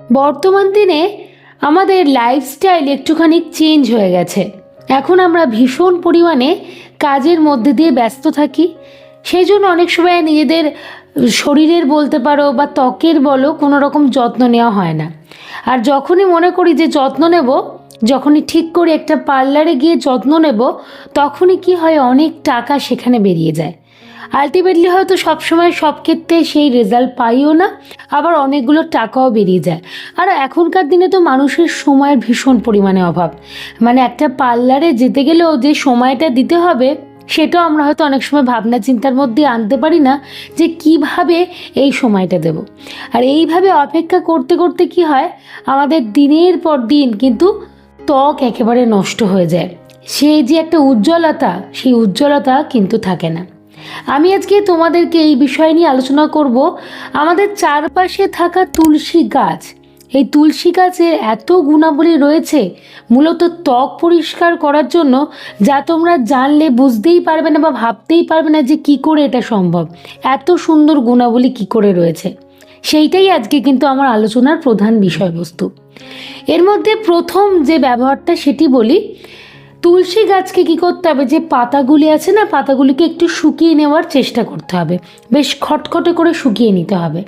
বর্তমান দিনে আমাদের লাইফস্টাইল একটুখানি চেঞ্জ হয়ে গেছে। এখন আমরা ভীষণ পরিমাণে কাজের মধ্যে দিয়ে ব্যস্ত থাকি। সেই জন্য অনেক সময় নিজেদের শরীরের বলতে পারো বা ত্বকের বলো কোনো রকম যত্ন নেওয়া হয় না। আর যখনই মনে করি যে যত্ন নেব, যখনই ঠিক করে একটা পার্লারে গিয়ে যত্ন নেব, তখনই কি হয় অনেক টাকা সেখানে বেরিয়ে যায়। আলটিমেটলি হয়তো সবসময় সব ক্ষেত্রে সেই রেজাল্ট পাইও না, আবার অনেকগুলো টাকাও বেরিয়ে যায়। আর এখনকার দিনে তো মানুষের সময়ের ভীষণ পরিমাণে অভাব। মানে একটা পার্লারে যেতে গেলেও যে সময়টা দিতে হবে, সেটাও আমরা হয়তো অনেক সময় ভাবনা চিন্তার মধ্যে আনতে পারি না যে কীভাবে এই সময়টা দেব। আর এইভাবে অপেক্ষা করতে করতে কি হয়? আমাদের দিনের পর দিন কিন্তু ত্বক একেবারে নষ্ট হয়ে যায়। সেই যে একটা উজ্জ্বলতা, সেই উজ্জ্বলতা কিন্তু থাকে না। আমি আজকে তোমাদেরকে এই বিষয় নিয়ে আলোচনা করব। আমাদের চারপাশে থাকা তুলসী গাছ। এই তুলসী গাছের এত গুণাবলী রয়েছে, মূলত ত্বক পরিষ্কার করার জন্য, যা তোমরা জানলে বুঝতেই পারবে না বা ভাবতেই পারবে না যে কি করে এটা সম্ভব। এত সুন্দর গুণাবলী কি করে রয়েছে। সেইটাই আজকে কিন্তু আমার আলোচনার প্রধান বিষয়বস্তু। এর মধ্যে প্রথম যে ব্যবহারটা সেটি বলি তুলসী গাছকে কি করতে হবে? যে পাতাগুলি আছে না, পাতাগুলিকে একটু শুকিয়ে নেওয়ার চেষ্টা করতে হবে। বেশ খটখটে করে শুকিয়ে নিতে হবে।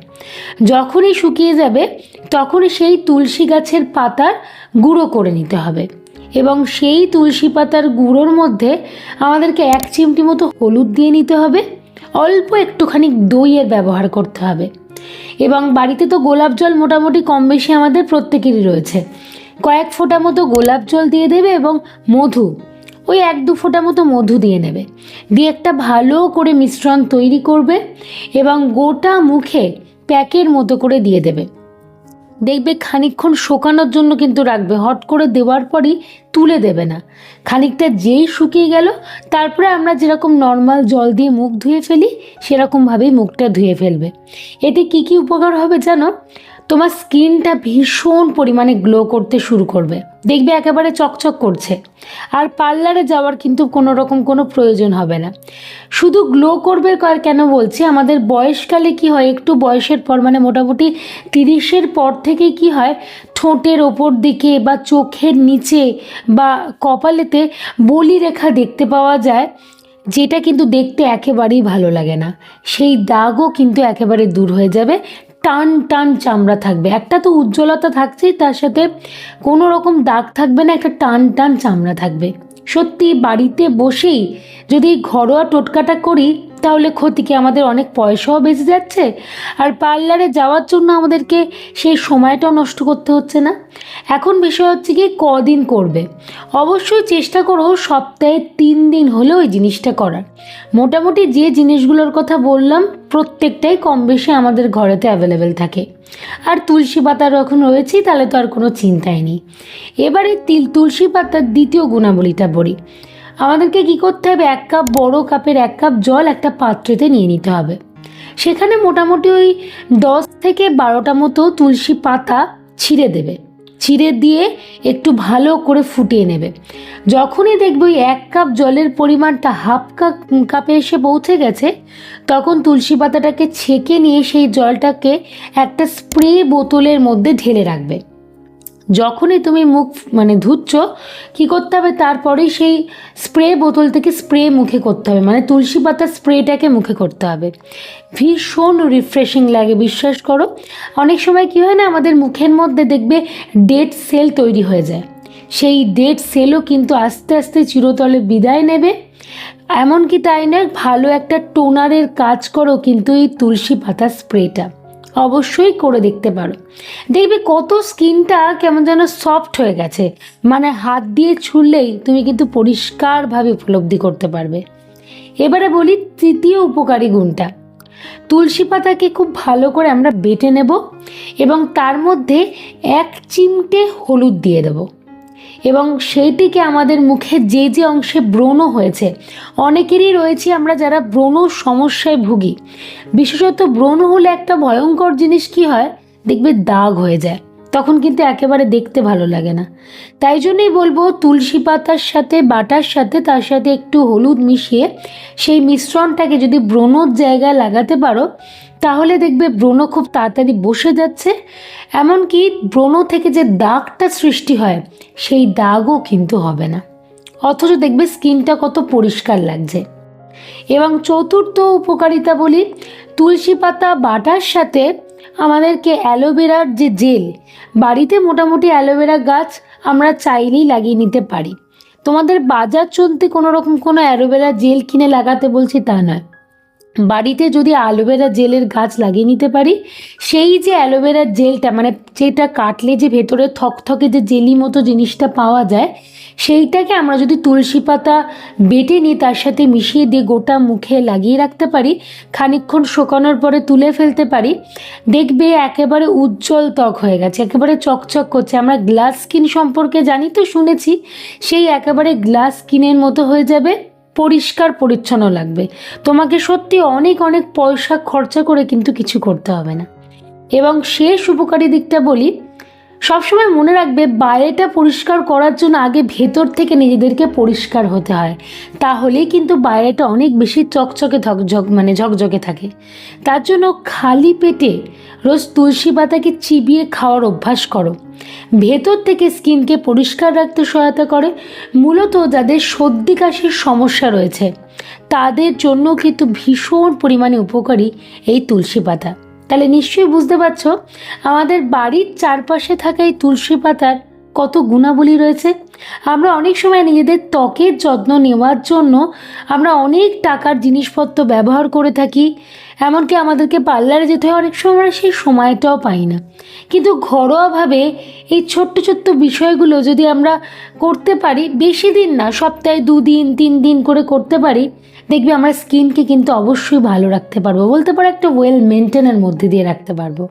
যখনই শুকিয়ে যাবে, তখনই সেই তুলসী গাছের পাতার গুঁড়ো করে নিতে হবে। এবং সেই তুলসী পাতার গুঁড়োর মধ্যে আমাদেরকে এক চিমটি মতো হলুদ দিয়ে নিতে হবে। অল্প একটুখানি দইয়ের ব্যবহার করতে হবে। এবং বাড়িতে তো গোলাপ জল মোটামুটি কম বেশি আমাদের প্রত্যেকেরই রয়েছে। কয়েক ফোঁটা মতো গোলাপ জল দিয়ে দেবে এবং মধু, ওই এক দু ফোঁটা মতো মধু দিয়ে নেবে। দিয়ে একটা ভালো করে মিশ্রণ তৈরি করবে এবং গোটা মুখে প্যাকের মতো করে দিয়ে দেবে। দেখবে খানিকক্ষণ শোকানোর জন্য কিন্তু রাখবে, হট করে দেওয়ার পরই তুলে দেবে না। খানিকটা যেই শুকিয়ে গেল, তারপরে আমরা যেরকম নর্মাল জল দিয়ে মুখ ধুয়ে ফেলি, সেরকমভাবেই মুখটা ধুয়ে ফেলবে। এতে কি কি উপকার হবে জানো? তোমার স্কিনটা ভীষণ পরিমাণে গ্লো করতে শুরু করবে। দেখবে একেবারে চকচক করছে। আর পার্লারে যাওয়ার কিন্তু কোনো রকম কোনো প্রয়োজন হবে না। শুধু গ্লো করবে কার কেন বলছি? আমাদের বয়সকালে কি হয়? একটু বয়সের পর মানে মোটামুটি তিরিশের পর থেকেই কি হয়? ঠোঁটের ওপর দিকে বা চোখের নিচে বা কপালেতে বলি রেখা দেখতে পাওয়া যায়, যেটা কিন্তু দেখতে একেবারেই ভালো লাগে না। সেই দাগও কিন্তু একেবারে দূর হয়ে যাবে। টান টান চামড়া থাকবে। একটা তো উজ্জ্বলতা থাকছেই, তার সাথে কোনো রকম দাগ থাকবে না, একটা টান টান চামড়া থাকবে। সত্যি বাড়িতে বসেই যদি ঘরোয়া টোটকাটা করি তাহলে ক্ষতি কি? আমাদের অনেক পয়সাও বেঁচে যাচ্ছে। আর পার্লারে যাওয়ার জন্য আমাদেরকে সেই সময়টাও নষ্ট করতে হচ্ছে না। এখন বিষয় হচ্ছে কি কদিন করবে? অবশ্যই চেষ্টা করো সপ্তাহে তিন দিন হলেও ওই জিনিসটা করার। মোটামুটি যে জিনিসগুলোর কথা বললাম, প্রত্যেকটাই কম বেশি আমাদের ঘরেতে অ্যাভেলেবেল থাকে। আর তুলসী পাতার এখন রয়েছেই তাহলে তো আর কোনো চিন্তাই নেই। এবারে তিল, তুলসী পাতার দ্বিতীয় গুণাবলীটা বলি। আমাদেরকে কি করতে হবে? এক কাপ বড় কাপের এক কাপ জল একটা পাত্রেতে নিয়ে নিতে হবে। সেখানে মোটামুটি ওই দশ থেকে বারোটা মতো তুলসী পাতা ছিঁড়ে দেবে। ছিঁড়ে দিয়ে একটু ভালো করে ফুটিয়ে নেবে। যখনই দেখবে ওই এক কাপ জলের পরিমাণটা হাফ কাপ কাপে এসে পৌঁছে গেছে, তখন তুলসী পাতাটাকে ছেঁকে নিয়ে সেই জলটাকে একটা স্প্রে বোতলের মধ্যে ঢেলে রাখবে। যখনই তুমি মুখ মানে ধুচ্ছ, কি করতে হবে? তারপরেই সেই স্প্রে বোতল থেকে স্প্রে মুখে করতে হবে। মানে তুলসী পাতার স্প্রেটাকে মুখে করতে হবে। ভীষণ রিফ্রেশিং লাগে, বিশ্বাস করো। অনেক সময় কি হয় না, আমাদের মুখের মধ্যে দেখবে ডেড সেল তৈরি হয়ে যায়। সেই ডেড সেলও কিন্তু আস্তে আস্তে চিরতলে বিদায় নেবে। এমনকি তাই নয়, ভালো একটা টোনারের কাজ করো কিন্তু এই তুলসী পাতা স্প্রেটা। অবশ্যই করে দেখতে পারো। দেখবে কত স্কিনটা কেমন যেন সফট হয়ে গেছে। মানে হাত দিয়ে ছুঁড়লেই তুমি কিন্তু পরিষ্কারভাবে উপলব্ধি করতে পারবে। এবারে বলি তৃতীয় উপকারী গুণটা। তুলসী পাতাকে খুব ভালো করে আমরা বেটে নেব এবং তার মধ্যে এক চিমটে হলুদ দিয়ে দেবো। এবং সেইটিকে আমাদের মুখে যে যে অংশে ব্রণ হয়েছে। অনেকেরই রয়েছে আমরা যারা ব্রণ সমস্যায় ভুগি। বিশেষত ব্রণ হলে একটা ভয়ঙ্কর জিনিস কি হয়? দেখবে দাগ হয়ে যায়। তখন কিন্তু একেবারে দেখতে ভালো লাগে না। তাই জন্যই বলব তুলসী পাতার সাথে, বাটার সাথে, তার সাথে একটু হলুদ মিশিয়ে সেই মিশ্রণটাকে যদি ব্রণর জায়গায় লাগাতে পারো তাহলে দেখবে ব্রণ খুব তাড়াতাড়ি বসে যাচ্ছে। এমনকি ব্রণ থেকে যে দাগটা সৃষ্টি হয়, সেই দাগও কিন্তু হবে না। অথচ দেখবে স্কিনটা কত পরিষ্কার লাগছে। এবং চতুর্থ উপকারিতা বলি, তুলসী পাতা বাটার সাথে আমাদেরকে অ্যালোভেরার যে জেল, বাড়িতে মোটামুটি অ্যালোভেরা গাছ আমরা চাইলেই লাগিয়ে নিতে পারি। তোমাদের বাজার চলতে কোনো রকম কোনো অ্যালোভেরা জেল কিনে লাগাতে বলছি তা নয়। বাড়িতে যদি অ্যালোভেরা জেলের গাছ লাগিয়ে নিতে পারি, সেই যে অ্যালোভেরার জেলটা মানে যেটা কাটলে যে ভেতরে থকথকে যে জেলি মতো জিনিসটা পাওয়া যায়, সেইটাকে আমরা যদি তুলসী পাতা বেটে নিই তার সাথে মিশিয়ে দিয়ে গোটা মুখে লাগিয়ে রাখতে পারি, খানিকক্ষণ শুকানোর পরে তুলে ফেলতে পারি, দেখবে একেবারে উজ্জ্বল ত্বক হয়ে গেছে, একেবারে চকচক করছে। আমরা গ্লাস স্কিন সম্পর্কে জানি তো, শুনেছি, সেই একেবারে গ্লাস স্কিনের মতো হয়ে যাবে। পরিষ্কার পরিচ্ছন্ন লাগবে। তোমাকে সত্যি অনেক অনেক পয়সা খরচা করে কিন্তু কিছু করতে হবে না। এবং শেষ উপকারী দিকটা বলি সবসময় মনে রাখবে বাইরেটা পরিষ্কার করার জন্য আগে ভেতর থেকে নিজেদেরকে পরিষ্কার হতে হয়। তাহলেই কিন্তু বাইরেটা অনেক বেশি চকচকে ঝকঝক মানে ঝকঝকে থাকে। তার জন্য খালি পেটে রোজ তুলসী পাতাকে চিবিয়ে খাওয়ার অভ্যাস করো। ভেতর থেকে স্কিনকে পরিষ্কার রাখতে সহায়তা করে। মূলত যাদের সর্দি কাশির সমস্যা রয়েছে, তাদের জন্য কিন্তু ভীষণ পরিমাণে উপকারী এই তুলসী পাতা। তাহলে নিশ্চয়ই বুঝতে পারছ, আমাদের বাড়ির চারপাশে থাকা এই তুলসী পাতার কত গুণাবলী রয়েছে। আমরা অনেক সময় নিজেদের ত্বকের যত্ন নেওয়ার জন্য আমরা অনেক টাকার জিনিসপত্র ব্যবহার করে থাকি এমনকি আমাদেরকে পার্লারে যেতে হয় অনেক সময়, আমরা সেই সময়টাও পাই না। কিন্তু ঘরোয়াভাবে এই ছোট্ট ছোট্ট বিষয়গুলো যদি আমরা করতে পারি, বেশি দিন না, সপ্তাহে দুদিন তিন দিন করে করতে পারি, দেখবি আমরা স্কিনকে কিন্তু অবশ্যই ভালো রাখতে পারব। বলতে পারো একটা ওয়েল মেনটেনের মধ্যে দিয়ে রাখতে পারব।